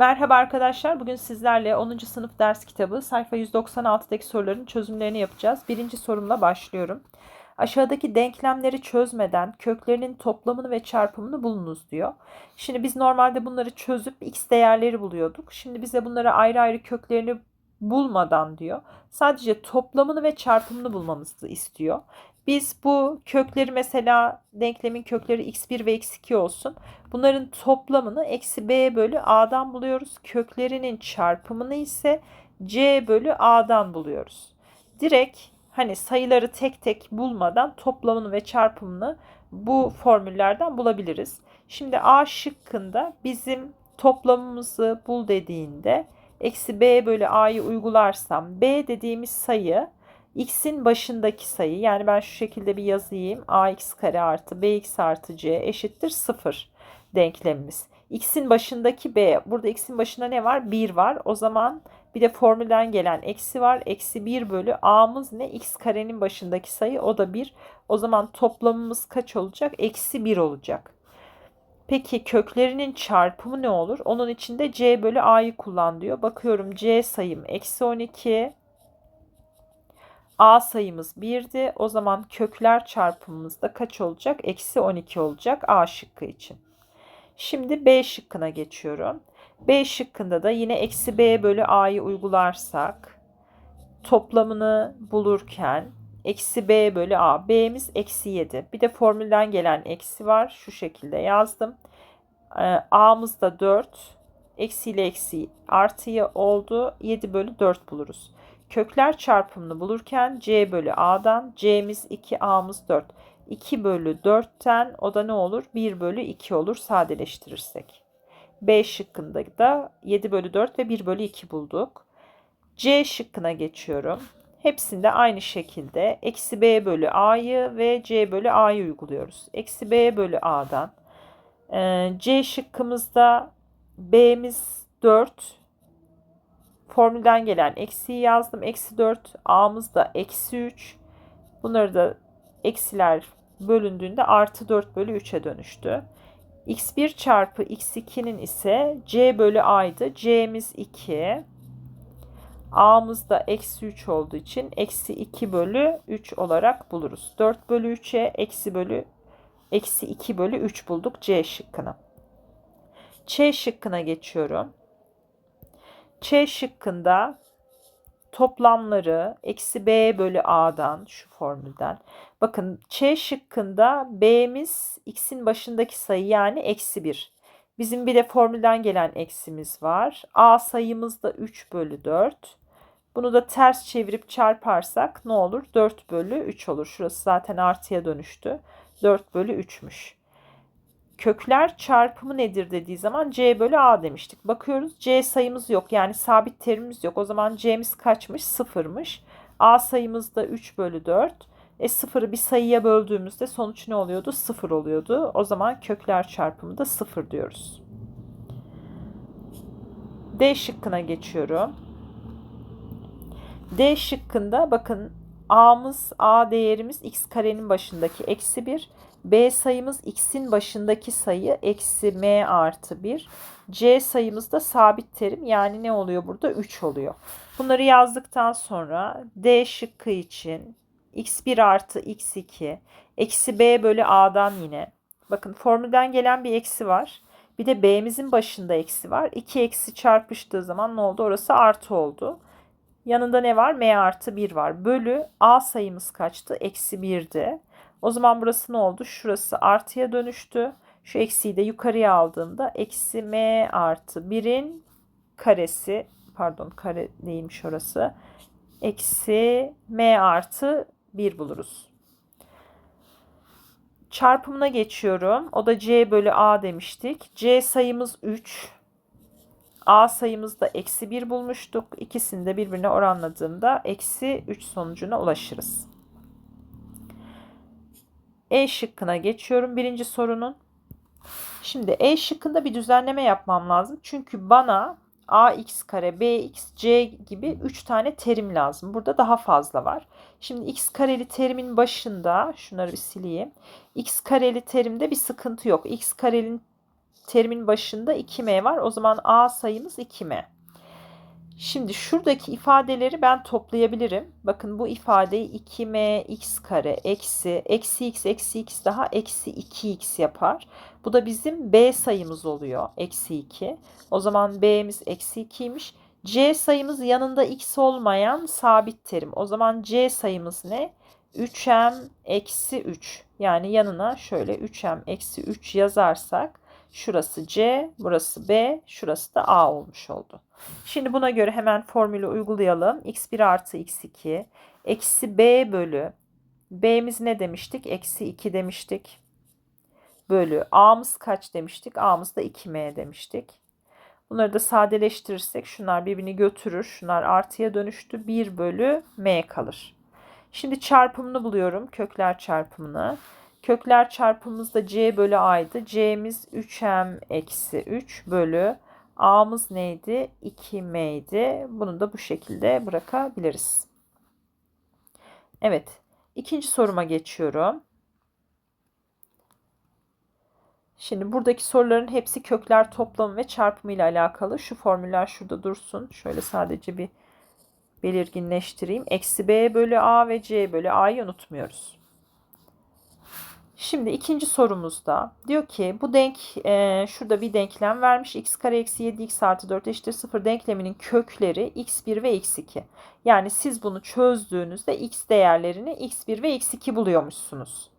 Merhaba arkadaşlar. Bugün sizlerle 10. sınıf ders kitabı sayfa 196'daki soruların çözümlerini yapacağız. Birinci sorumla başlıyorum. Aşağıdaki denklemleri çözmeden köklerinin toplamını ve çarpımını bulunuz diyor. Şimdi biz normalde bunları çözüp x değerleri buluyorduk. Şimdi bize bunları ayrı ayrı köklerini bulmadan diyor. Sadece toplamını ve çarpımını bulmamızı istiyor. Biz bu kökleri mesela denklemin kökleri x1 ve x2 olsun. Bunların toplamını eksi b bölü a'dan buluyoruz. Köklerinin çarpımını ise c bölü a'dan buluyoruz. Direkt hani sayıları tek tek bulmadan toplamını ve çarpımını bu formüllerden bulabiliriz. Şimdi a şıkkında bizim toplamımızı bul dediğinde eksi b bölü a'yı uygularsam b dediğimiz sayı x'in başındaki sayı yani ben şu şekilde bir yazayım. ax kare artı bx artı c eşittir 0 denklemimiz. x'in başındaki b burada x'in başında ne var? 1 var. O zaman bir de formülden gelen eksi var. Eksi 1 bölü a'mız ne? x karenin başındaki sayı o da 1. O zaman toplamımız kaç olacak? Eksi 1 olacak. Peki köklerinin çarpımı ne olur? Onun içinde c bölü a'yı kullan diyor. Bakıyorum c sayım eksi 12. A sayımız 1'di. O zaman kökler çarpımımız da kaç olacak? Eksi 12 olacak A şıkkı için. Şimdi B şıkkına geçiyorum. B şıkkında da yine eksi B bölü A'yı uygularsak toplamını bulurken eksi B bölü A. B'miz eksi 7. Bir de formülden gelen eksi var. Şu şekilde yazdım. Ee, A'mız da 4. Eksi ile eksi artıyı oldu. 7 bölü 4 buluruz. Kökler çarpımını bulurken c bölü a'dan c'miz 2 a'mız 4. 2 bölü 4'ten o da ne olur? 1 bölü 2 olur sadeleştirirsek. B şıkkında da 7 bölü 4 ve 1 bölü 2 bulduk. C şıkkına geçiyorum. Hepsinde aynı şekilde eksi b bölü a'yı ve c bölü a'yı uyguluyoruz. Eksi b bölü a'dan. Ee, C şıkkımızda b'miz 4, Formülden gelen eksiyi yazdım. Eksi 4. A'mız da eksi 3. Bunları da eksiler bölündüğünde artı 4 bölü 3'e dönüştü. x1 çarpı x2'nin ise c bölü a'ydı. c'miz 2. A'mız da eksi 3 olduğu için eksi 2 bölü 3 olarak buluruz. 4 bölü 3'e eksi bölü eksi 2 bölü 3 bulduk C şıkkını. Ç şıkkına geçiyorum. Ç şıkkında toplamları eksi b bölü a'dan şu formülden. Bakın Ç şıkkında b'miz x'in başındaki sayı yani eksi 1. Bizim bir de formülden gelen eksimiz var. A sayımız da 3 bölü 4. Bunu da ters çevirip çarparsak ne olur? 4 bölü 3 olur. Şurası zaten artıya dönüştü. 4 bölü 3'müş kökler çarpımı nedir dediği zaman c bölü a demiştik. Bakıyoruz c sayımız yok yani sabit terimimiz yok. O zaman c'miz kaçmış? Sıfırmış. a sayımız da 3 bölü 4. E sıfırı bir sayıya böldüğümüzde sonuç ne oluyordu? Sıfır oluyordu. O zaman kökler çarpımı da sıfır diyoruz. D şıkkına geçiyorum. D şıkkında bakın a'mız a değerimiz x karenin başındaki eksi 1. B sayımız x'in başındaki sayı eksi m artı 1. C sayımız da sabit terim yani ne oluyor burada? 3 oluyor. Bunları yazdıktan sonra D şıkkı için x1 artı x2 eksi b bölü a'dan yine. Bakın formülden gelen bir eksi var. Bir de b'mizin başında eksi var. 2 eksi çarpıştığı zaman ne oldu? Orası artı oldu. Yanında ne var? m artı 1 var. Bölü a sayımız kaçtı? Eksi 1'di. O zaman burası ne oldu? Şurası artıya dönüştü. Şu eksiyi de yukarıya aldığımda eksi m artı 1'in karesi pardon kare değilmiş orası. Eksi m artı 1 buluruz. Çarpımına geçiyorum. O da c bölü a demiştik. c sayımız 3. A sayımızda eksi 1 bulmuştuk. İkisini de birbirine oranladığımda eksi 3 sonucuna ulaşırız. E şıkkına geçiyorum birinci sorunun. Şimdi E şıkkında bir düzenleme yapmam lazım. Çünkü bana ax kare, bx, c gibi 3 tane terim lazım. Burada daha fazla var. Şimdi x kareli terimin başında şunları bir sileyim. x kareli terimde bir sıkıntı yok. x karenin terimin başında 2m var. O zaman a sayımız 2m. Şimdi şuradaki ifadeleri ben toplayabilirim. Bakın bu ifadeyi 2m x kare eksi eksi x eksi x daha eksi 2x yapar. Bu da bizim b sayımız oluyor. Eksi 2. O zaman b'miz eksi 2'ymiş. c sayımız yanında x olmayan sabit terim. O zaman c sayımız ne? 3m eksi 3. Yani yanına şöyle 3m eksi 3 yazarsak şurası c, burası b, şurası da a olmuş oldu. Şimdi buna göre hemen formülü uygulayalım. x1 artı x2 eksi b bölü b'miz ne demiştik? Eksi 2 demiştik. Bölü a'mız kaç demiştik? a'mız da 2m demiştik. Bunları da sadeleştirirsek şunlar birbirini götürür. Şunlar artıya dönüştü. 1 bölü m kalır. Şimdi çarpımını buluyorum. Kökler çarpımını. Kökler çarpımımız c bölü a'ydı. c'miz 3m eksi 3 bölü a'mız neydi? 2m'ydi. Bunu da bu şekilde bırakabiliriz. Evet. ikinci soruma geçiyorum. Şimdi buradaki soruların hepsi kökler toplamı ve çarpımı ile alakalı. Şu formüller şurada dursun. Şöyle sadece bir belirginleştireyim. Eksi b bölü a ve c bölü a'yı unutmuyoruz. Şimdi ikinci sorumuzda diyor ki bu denk e, şurada bir denklem vermiş. x kare eksi 7x artı 4 eşittir 0 denkleminin kökleri x1 ve x2. Yani siz bunu çözdüğünüzde x değerlerini x1 ve x2 buluyormuşsunuz.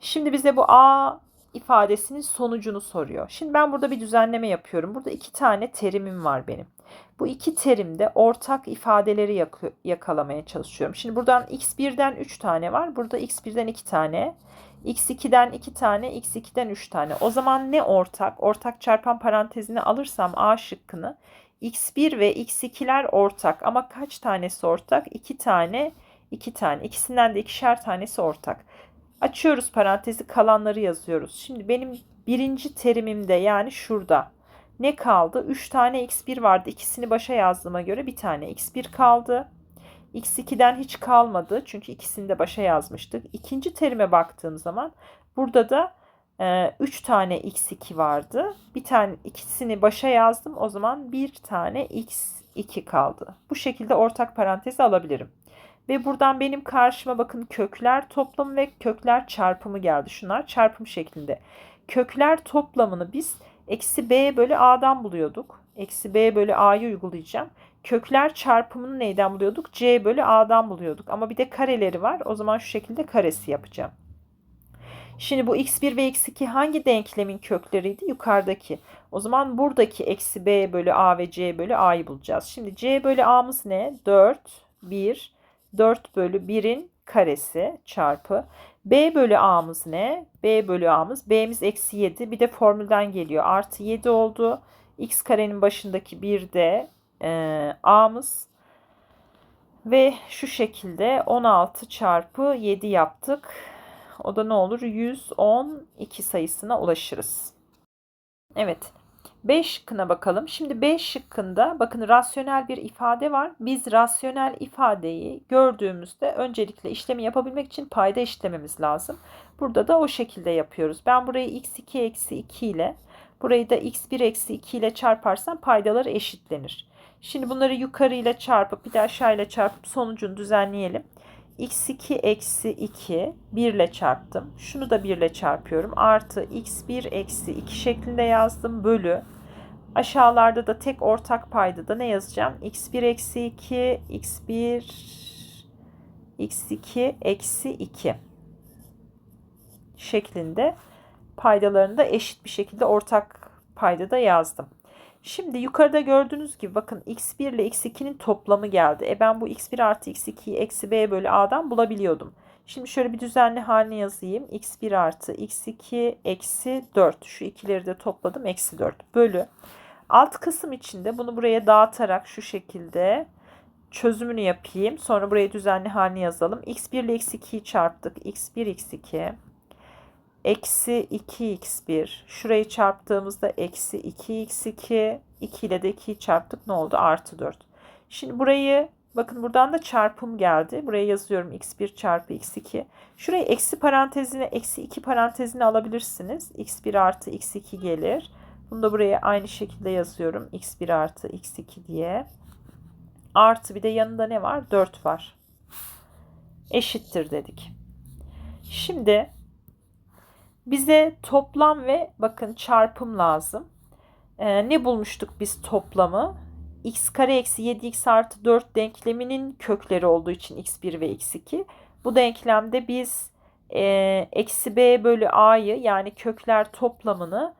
Şimdi bize bu a ifadesinin sonucunu soruyor. Şimdi ben burada bir düzenleme yapıyorum. Burada iki tane terimim var benim. Bu iki terimde ortak ifadeleri yak yakalamaya çalışıyorum. Şimdi buradan x1'den 3 tane var. Burada x1'den 2 tane. X2'den 2 tane, x2'den 3 tane. O zaman ne ortak? Ortak çarpan parantezini alırsam A şıkkını x1 ve x2'ler ortak ama kaç tanesi ortak? 2 tane, 2 tane. İkisinden de ikişer tanesi ortak. Açıyoruz parantezi kalanları yazıyoruz. Şimdi benim birinci terimimde yani şurada ne kaldı? 3 tane x1 vardı. İkisini başa yazdığıma göre bir tane x1 kaldı. X2'den hiç kalmadı. Çünkü ikisini de başa yazmıştık. İkinci terime baktığım zaman burada da 3 e, tane x2 vardı. Bir tane ikisini başa yazdım. O zaman bir tane x2 kaldı. Bu şekilde ortak parantezi alabilirim. Ve buradan benim karşıma bakın kökler toplamı ve kökler çarpımı geldi. Şunlar çarpım şeklinde. Kökler toplamını biz eksi b bölü a'dan buluyorduk. Eksi b bölü a'yı uygulayacağım. Kökler çarpımını neyden buluyorduk? c bölü a'dan buluyorduk. Ama bir de kareleri var. O zaman şu şekilde karesi yapacağım. Şimdi bu x1 ve x2 hangi denklemin kökleriydi? Yukarıdaki. O zaman buradaki eksi b bölü a ve c bölü a'yı bulacağız. Şimdi c bölü a'mız ne? 4, 1, 4 bölü 1'in karesi çarpı. B bölü A'mız ne? B bölü A'mız. B'miz eksi 7. Bir de formülden geliyor. Artı 7 oldu. X karenin başındaki 1 de e, A'mız. Ve şu şekilde 16 çarpı 7 yaptık. O da ne olur? 112 sayısına ulaşırız. Evet. B şıkkına bakalım. Şimdi B şıkkında bakın rasyonel bir ifade var. Biz rasyonel ifadeyi gördüğümüzde öncelikle işlemi yapabilmek için payda işlememiz lazım. Burada da o şekilde yapıyoruz. Ben burayı x2 eksi 2 ile burayı da x1 eksi 2 ile çarparsam paydaları eşitlenir. Şimdi bunları yukarı ile çarpıp bir de aşağı ile çarpıp sonucunu düzenleyelim x2 eksi 2 1 ile çarptım. Şunu da 1 ile çarpıyorum. Artı x1 eksi 2 şeklinde yazdım. Bölü. Aşağılarda da tek ortak payda da ne yazacağım? x1 eksi 2 x1 x2 eksi 2 şeklinde paydalarını da eşit bir şekilde ortak payda da yazdım. Şimdi yukarıda gördüğünüz gibi bakın x1 ile x2'nin toplamı geldi. E ben bu x1 artı x2'yi eksi b bölü a'dan bulabiliyordum. Şimdi şöyle bir düzenli haline yazayım. x1 artı x2 eksi 4. Şu ikileri de topladım. Eksi 4 bölü. Alt kısım içinde bunu buraya dağıtarak şu şekilde çözümünü yapayım. Sonra buraya düzenli haline yazalım. x1 ile x2'yi çarptık. x1 x2 eksi 2x1 şurayı çarptığımızda eksi 2x2 2 ile de 2'yi çarptık ne oldu artı 4 şimdi burayı bakın buradan da çarpım geldi buraya yazıyorum x1 çarpı x2 şurayı eksi parantezine eksi 2 parantezine alabilirsiniz x1 artı x2 gelir Bunu da buraya aynı şekilde yazıyorum. x1 artı x2 diye. Artı bir de yanında ne var? 4 var. Eşittir dedik. Şimdi bize toplam ve bakın çarpım lazım. Ee, ne bulmuştuk biz toplamı? x kare eksi 7x artı 4 denkleminin kökleri olduğu için x1 ve x2. Bu denklemde biz e, eksi b bölü a'yı yani kökler toplamını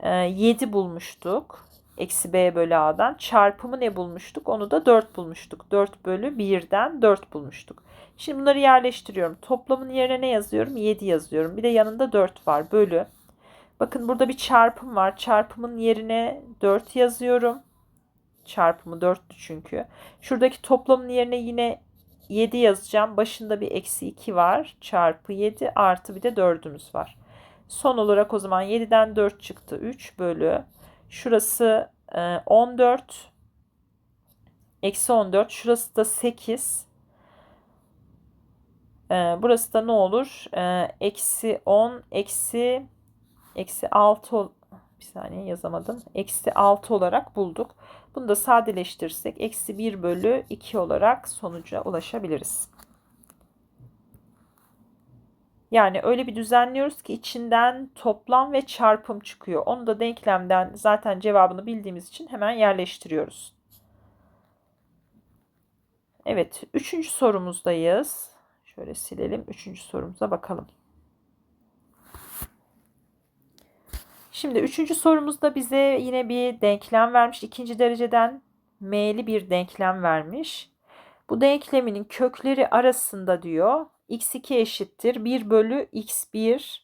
e, 7 bulmuştuk. Eksi b bölü a'dan. Çarpımı ne bulmuştuk? Onu da 4 bulmuştuk. 4 bölü 1'den 4 bulmuştuk. Şimdi bunları yerleştiriyorum. Toplamın yerine ne yazıyorum? 7 yazıyorum. Bir de yanında 4 var. Bölü. Bakın burada bir çarpım var. Çarpımın yerine 4 yazıyorum. Çarpımı 4'tü çünkü. Şuradaki toplamın yerine yine 7 yazacağım. Başında bir eksi 2 var. Çarpı 7 artı bir de 4'ümüz var. Son olarak o zaman 7'den 4 çıktı. 3 bölü. Şurası 14. E, eksi 14. Şurası da 8. E, burası da ne olur? E, eksi 10. Eksi eksi 6 bir saniye yazamadım. Eksi 6 olarak bulduk. Bunu da sadeleştirirsek eksi 1 bölü 2 olarak sonuca ulaşabiliriz. Yani öyle bir düzenliyoruz ki içinden toplam ve çarpım çıkıyor. Onu da denklemden zaten cevabını bildiğimiz için hemen yerleştiriyoruz. Evet, üçüncü sorumuzdayız. Şöyle silelim. Üçüncü sorumuza bakalım. Şimdi üçüncü sorumuzda bize yine bir denklem vermiş. İkinci dereceden m'li bir denklem vermiş. Bu denkleminin kökleri arasında diyor x2 eşittir 1 bölü x1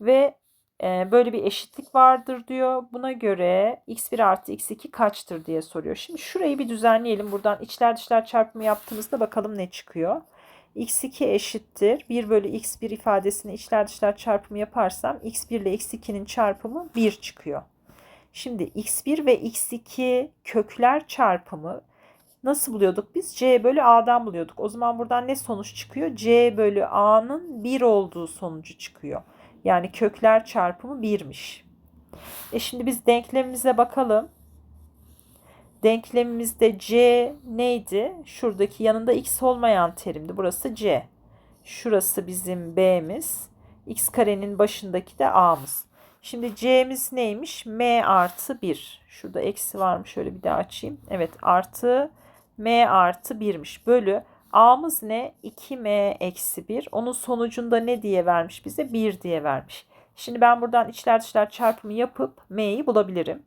ve e, böyle bir eşitlik vardır diyor. Buna göre x1 artı x2 kaçtır diye soruyor. Şimdi şurayı bir düzenleyelim. Buradan içler dışlar çarpımı yaptığımızda bakalım ne çıkıyor x2 eşittir 1 bölü x1 ifadesini içler dışlar çarpımı yaparsam x1 ile x2'nin çarpımı 1 çıkıyor. Şimdi x1 ve x2 kökler çarpımı nasıl buluyorduk biz? c bölü a'dan buluyorduk. O zaman buradan ne sonuç çıkıyor? c bölü a'nın 1 olduğu sonucu çıkıyor. Yani kökler çarpımı 1'miş. E şimdi biz denklemimize bakalım. Denklemimizde c neydi? Şuradaki yanında x olmayan terimdi. Burası c. Şurası bizim b'miz. x karenin başındaki de a'mız. Şimdi c'miz neymiş? m artı 1. Şurada eksi varmış. Şöyle bir daha açayım. Evet artı m artı 1'miş. Bölü a'mız ne? 2m eksi 1. Onun sonucunda ne diye vermiş bize? 1 diye vermiş. Şimdi ben buradan içler dışlar çarpımı yapıp m'yi bulabilirim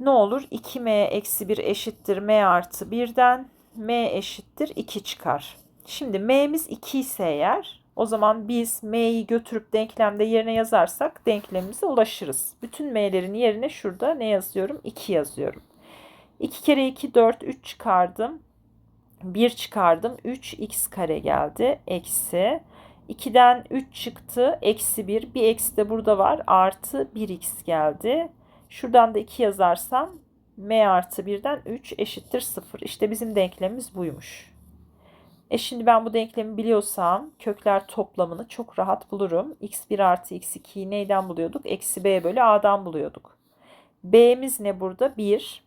ne olur? 2m eksi 1 eşittir m artı 1'den m eşittir 2 çıkar. Şimdi m'miz 2 ise eğer o zaman biz m'yi götürüp denklemde yerine yazarsak denklemimize ulaşırız. Bütün m'lerin yerine şurada ne yazıyorum? 2 yazıyorum. 2 kere 2 4 3 çıkardım. 1 çıkardım. 3x kare geldi. Eksi. 2'den 3 çıktı. Eksi 1. Bir eksi de burada var. Artı 1x geldi. Şuradan da 2 yazarsam m artı 1'den 3 eşittir 0. İşte bizim denklemimiz buymuş. E şimdi ben bu denklemi biliyorsam kökler toplamını çok rahat bulurum. x1 artı x2'yi neyden buluyorduk? Eksi b bölü a'dan buluyorduk. b'miz ne burada? 1.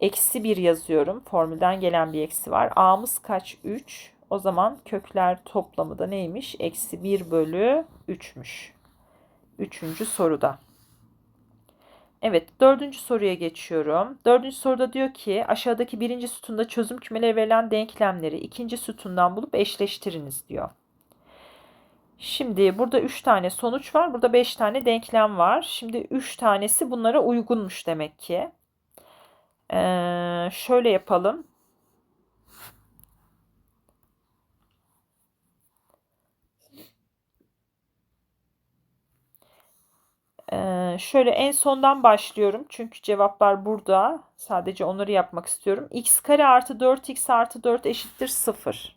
Eksi 1 yazıyorum. Formülden gelen bir eksi var. a'mız kaç? 3. O zaman kökler toplamı da neymiş? Eksi 1 bölü 3'müş. Üçüncü soruda. Evet dördüncü soruya geçiyorum. Dördüncü soruda diyor ki aşağıdaki birinci sütunda çözüm kümeleri verilen denklemleri ikinci sütundan bulup eşleştiriniz diyor. Şimdi burada 3 tane sonuç var. Burada 5 tane denklem var. Şimdi 3 tanesi bunlara uygunmuş demek ki. Ee, şöyle yapalım. Ee, şöyle en sondan başlıyorum. Çünkü cevaplar burada. Sadece onları yapmak istiyorum. x kare artı 4x artı 4 eşittir 0.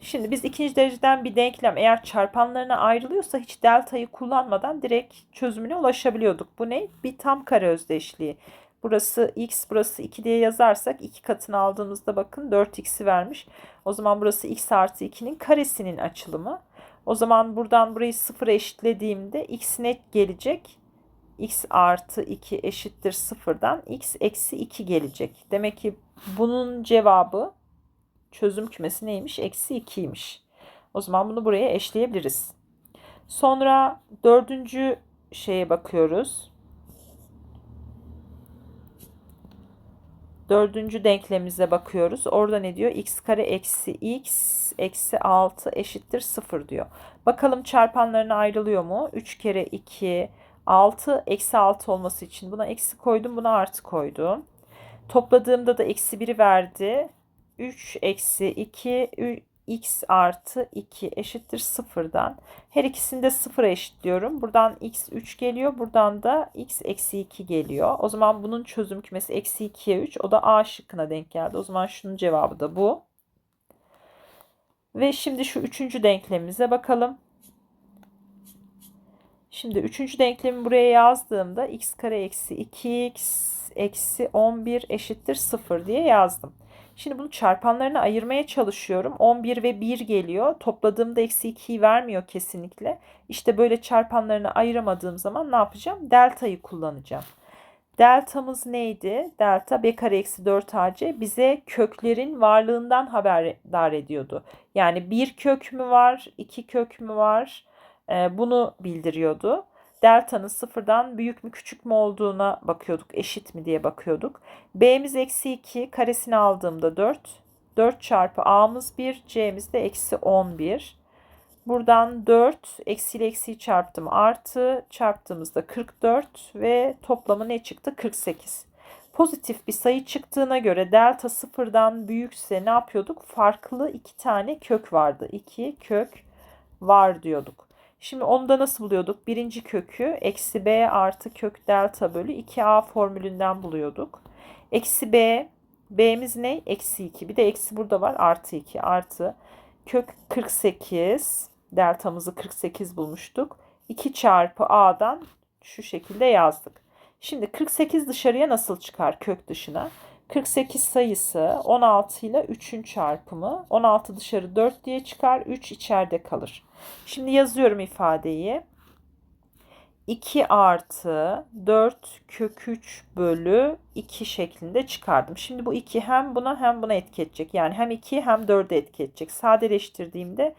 Şimdi biz ikinci dereceden bir denklem eğer çarpanlarına ayrılıyorsa hiç deltayı kullanmadan direkt çözümüne ulaşabiliyorduk. Bu ne? Bir tam kare özdeşliği. Burası x, burası 2 diye yazarsak 2 katını aldığımızda bakın 4x'i vermiş. O zaman burası x artı 2'nin karesinin açılımı. O zaman buradan burayı sıfıra eşitlediğimde x net gelecek. x artı 2 eşittir sıfırdan x eksi 2 gelecek. Demek ki bunun cevabı çözüm kümesi neymiş? Eksi 2'ymiş. O zaman bunu buraya eşleyebiliriz. Sonra dördüncü şeye bakıyoruz. Dördüncü denklemimize bakıyoruz. Orada ne diyor? x kare eksi x eksi 6 eşittir 0 diyor. Bakalım çarpanlarına ayrılıyor mu? 3 kere 2 6 eksi 6 olması için buna eksi koydum buna artı koydum. Topladığımda da eksi 1'i verdi. 3 eksi 2 x artı 2 eşittir sıfırdan. Her ikisini de sıfıra eşitliyorum. Buradan x 3 geliyor. Buradan da x eksi 2 geliyor. O zaman bunun çözüm kümesi eksi 2'ye 3. O da A şıkkına denk geldi. O zaman şunun cevabı da bu. Ve şimdi şu üçüncü denklemimize bakalım. Şimdi üçüncü denklemi buraya yazdığımda x kare eksi 2x eksi 11 eşittir 0 diye yazdım. Şimdi bunu çarpanlarına ayırmaya çalışıyorum. 11 ve 1 geliyor. Topladığımda eksi 2'yi vermiyor kesinlikle. İşte böyle çarpanlarını ayıramadığım zaman ne yapacağım? Delta'yı kullanacağım. Deltamız neydi? Delta b kare eksi 4ac bize köklerin varlığından haberdar ediyordu. Yani bir kök mü var, iki kök mü var ee, bunu bildiriyordu delta'nın sıfırdan büyük mü küçük mü olduğuna bakıyorduk. Eşit mi diye bakıyorduk. B'miz eksi 2 karesini aldığımda 4. 4 çarpı A'mız 1. C'miz de eksi 11. Buradan 4 eksi ile eksiyi çarptım artı çarptığımızda 44 ve toplamı ne çıktı? 48. Pozitif bir sayı çıktığına göre delta sıfırdan büyükse ne yapıyorduk? Farklı iki tane kök vardı. 2 kök var diyorduk. Şimdi onu da nasıl buluyorduk? Birinci kökü eksi b artı kök delta bölü 2a formülünden buluyorduk. Eksi b, b'miz ne? Eksi 2. Bir de eksi burada var. Artı 2 artı kök 48. Deltamızı 48 bulmuştuk. 2 çarpı a'dan şu şekilde yazdık. Şimdi 48 dışarıya nasıl çıkar kök dışına? 48 sayısı 16 ile 3'ün çarpımı. 16 dışarı 4 diye çıkar. 3 içeride kalır. Şimdi yazıyorum ifadeyi. 2 artı 4 kök 3 bölü 2 şeklinde çıkardım. Şimdi bu 2 hem buna hem buna etki edecek. Yani hem 2 hem 4'e etki edecek. Sadeleştirdiğimde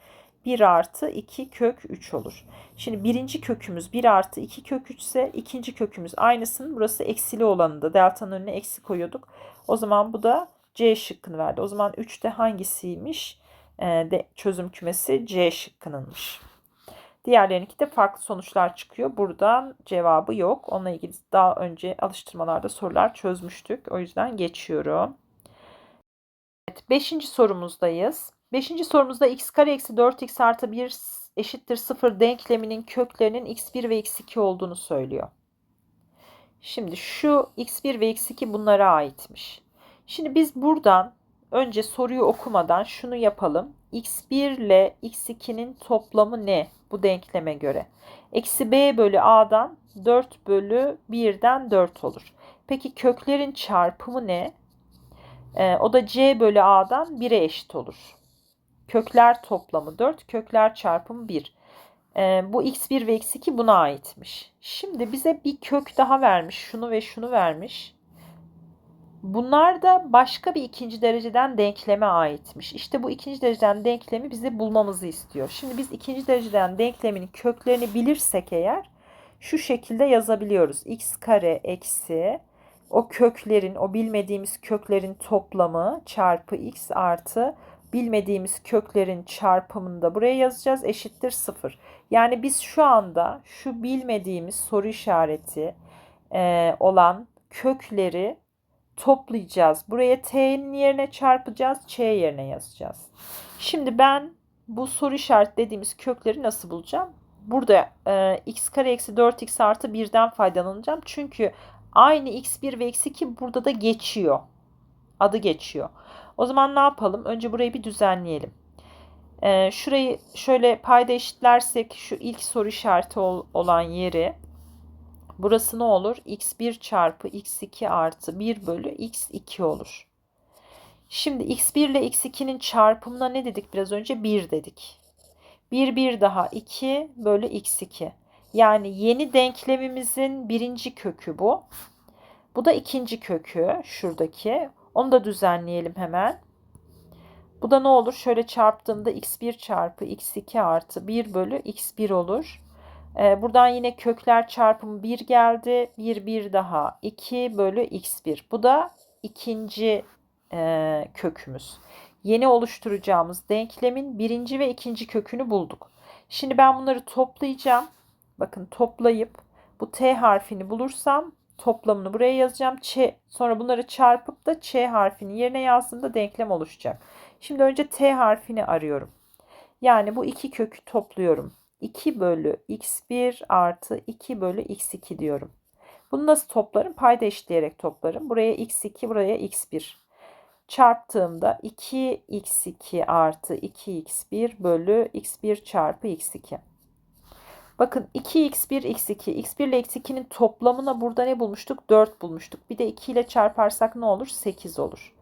1 artı 2 kök 3 olur. Şimdi birinci kökümüz 1 artı 2 kök 3 ise ikinci kökümüz aynısının burası eksili olanında delta'nın önüne eksi koyuyorduk. O zaman bu da C şıkkını verdi. O zaman 3'te hangisiymiş? Ee, de, çözüm kümesi C şıkkınınmış. Diğerlerinki de farklı sonuçlar çıkıyor. Buradan cevabı yok. Onunla ilgili daha önce alıştırmalarda sorular çözmüştük. O yüzden geçiyorum. Evet, beşinci sorumuzdayız. Beşinci sorumuzda x kare eksi 4x artı 1 eşittir 0 denkleminin köklerinin x1 ve x2 olduğunu söylüyor. Şimdi şu x1 ve x2 bunlara aitmiş. Şimdi biz buradan önce soruyu okumadan şunu yapalım. x1 ile x2'nin toplamı ne bu denkleme göre? Eksi b bölü a'dan 4 bölü 1'den 4 olur. Peki köklerin çarpımı ne? Ee, o da c bölü a'dan 1'e eşit olur. Kökler toplamı 4, kökler çarpımı 1. Ee, bu x1 ve x2 buna aitmiş. Şimdi bize bir kök daha vermiş. Şunu ve şunu vermiş. Bunlar da başka bir ikinci dereceden denkleme aitmiş. İşte bu ikinci dereceden denklemi bize bulmamızı istiyor. Şimdi biz ikinci dereceden denklemin köklerini bilirsek eğer şu şekilde yazabiliyoruz. x kare eksi o köklerin, o bilmediğimiz köklerin toplamı çarpı x artı bilmediğimiz köklerin çarpımını da buraya yazacağız. Eşittir 0. Yani biz şu anda şu bilmediğimiz soru işareti e, olan kökleri toplayacağız. Buraya t'nin yerine çarpacağız. ç yerine yazacağız. Şimdi ben bu soru işaret dediğimiz kökleri nasıl bulacağım? Burada e, x kare eksi 4x artı 1'den faydalanacağım. Çünkü aynı x1 ve x2 burada da geçiyor. Adı geçiyor. O zaman ne yapalım? Önce burayı bir düzenleyelim. Ee, şurayı şöyle payda eşitlersek şu ilk soru işareti ol, olan yeri burası ne olur? x1 çarpı x2 artı 1 bölü x2 olur. Şimdi x1 ile x2'nin çarpımına ne dedik biraz önce? 1 dedik. 1 1 daha 2 bölü x2. Yani yeni denklemimizin birinci kökü bu. Bu da ikinci kökü şuradaki. Onu da düzenleyelim hemen. Bu da ne olur? Şöyle çarptığımda x1 çarpı x2 artı 1 bölü x1 olur. Ee, buradan yine kökler çarpımı 1 geldi. 1 1 daha 2 bölü x1. Bu da ikinci e, kökümüz. Yeni oluşturacağımız denklemin birinci ve ikinci kökünü bulduk. Şimdi ben bunları toplayacağım. Bakın toplayıp bu t harfini bulursam toplamını buraya yazacağım. Ç, sonra bunları çarpıp da ç harfini yerine yazdığımda denklem oluşacak. Şimdi önce t harfini arıyorum. Yani bu iki kökü topluyorum. 2 bölü x1 artı 2 bölü x2 diyorum. Bunu nasıl toplarım? Payda eşitleyerek toplarım. Buraya x2, buraya x1. Çarptığımda 2x2 artı 2x1 bölü x1 çarpı x2. Bakın 2x1, x2. x1 ile x2'nin toplamına burada ne bulmuştuk? 4 bulmuştuk. Bir de 2 ile çarparsak ne olur? 8 olur.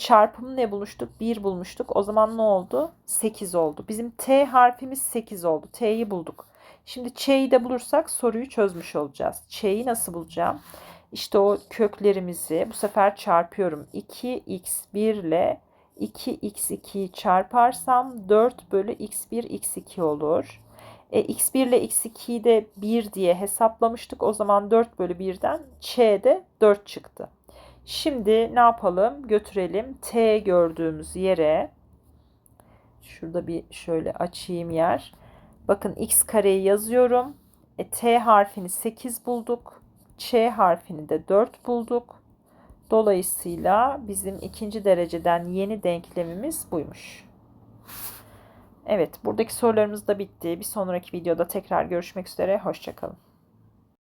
Çarpımı ne bulmuştuk? 1 bulmuştuk. O zaman ne oldu? 8 oldu. Bizim T harfimiz 8 oldu. T'yi bulduk. Şimdi Ç'yi de bulursak soruyu çözmüş olacağız. Ç'yi nasıl bulacağım? İşte o köklerimizi bu sefer çarpıyorum. 2x1 ile 2x2'yi çarparsam 4 bölü x1 x2 olur. E, x1 ile x2'yi de 1 diye hesaplamıştık. O zaman 4 bölü 1'den ç'de 4 çıktı. Şimdi ne yapalım? Götürelim t gördüğümüz yere. Şurada bir şöyle açayım yer. Bakın x kareyi yazıyorum. E, t harfini 8 bulduk. Ç harfini de 4 bulduk. Dolayısıyla bizim ikinci dereceden yeni denklemimiz buymuş. Evet, buradaki sorularımız da bitti. Bir sonraki videoda tekrar görüşmek üzere. Hoşçakalın.